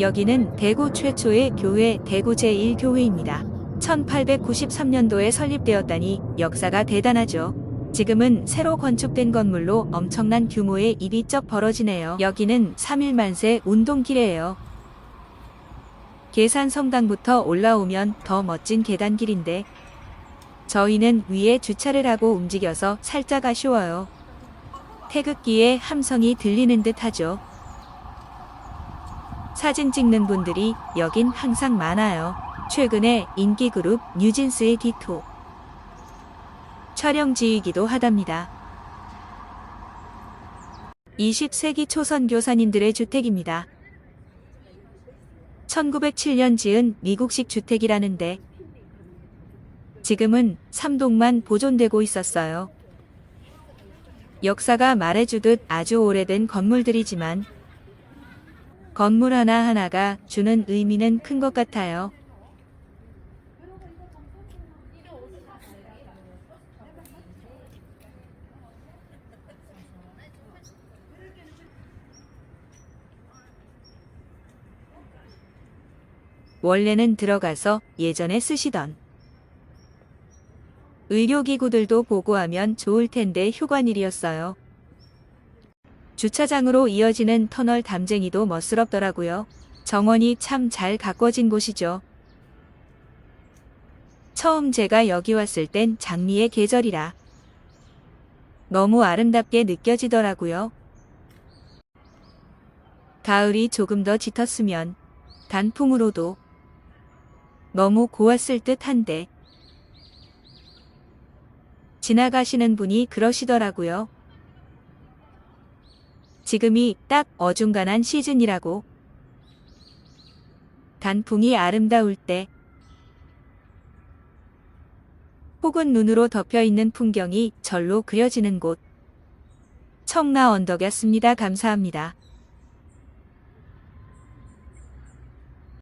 여기는 대구 최초의 교회 대구 제1교회입니다. 1893년도에 설립되었다니 역사가 대단하죠. 지금은 새로 건축된 건물로 엄청난 규모의 일이 쩍 벌어지네요. 여기는 3일 만세 운동길이에요. 계산 성당부터 올라오면 더 멋진 계단길인데 저희는 위에 주차를 하고 움직여서 살짝 아쉬워요. 태극기의 함성이 들리는 듯 하죠. 사진 찍는 분들이 여긴 항상 많아요. 최근에 인기 그룹 뉴진스의 디토 촬영지이기도 하답니다. 20세기 초선 교사님들의 주택입니다. 1907년 지은 미국식 주택이라는데 지금은 3동만 보존되고 있었어요. 역사가 말해주듯 아주 오래된 건물들이지만 건물 하나하나가 주는 의미는 큰 것 같아요. 원래는 들어가서 예전에 쓰시던 의료기구들도 보고하면 좋을 텐데 휴관일이었어요. 주차장으로 이어지는 터널 담쟁이도 멋스럽더라고요. 정원이 참 잘 가꿔진 곳이죠. 처음 제가 여기 왔을 땐 장미의 계절이라 너무 아름답게 느껴지더라고요. 가을이 조금 더 짙었으면 단풍으로도 너무 고왔을 듯 한데 지나가시는 분이 그러시더라고요. 지금이 딱 어중간한 시즌이라고. 단풍이 아름다울 때 혹은 눈으로 덮여 있는 풍경이 절로 그려지는 곳. 청라 언덕이었습니다. 감사합니다.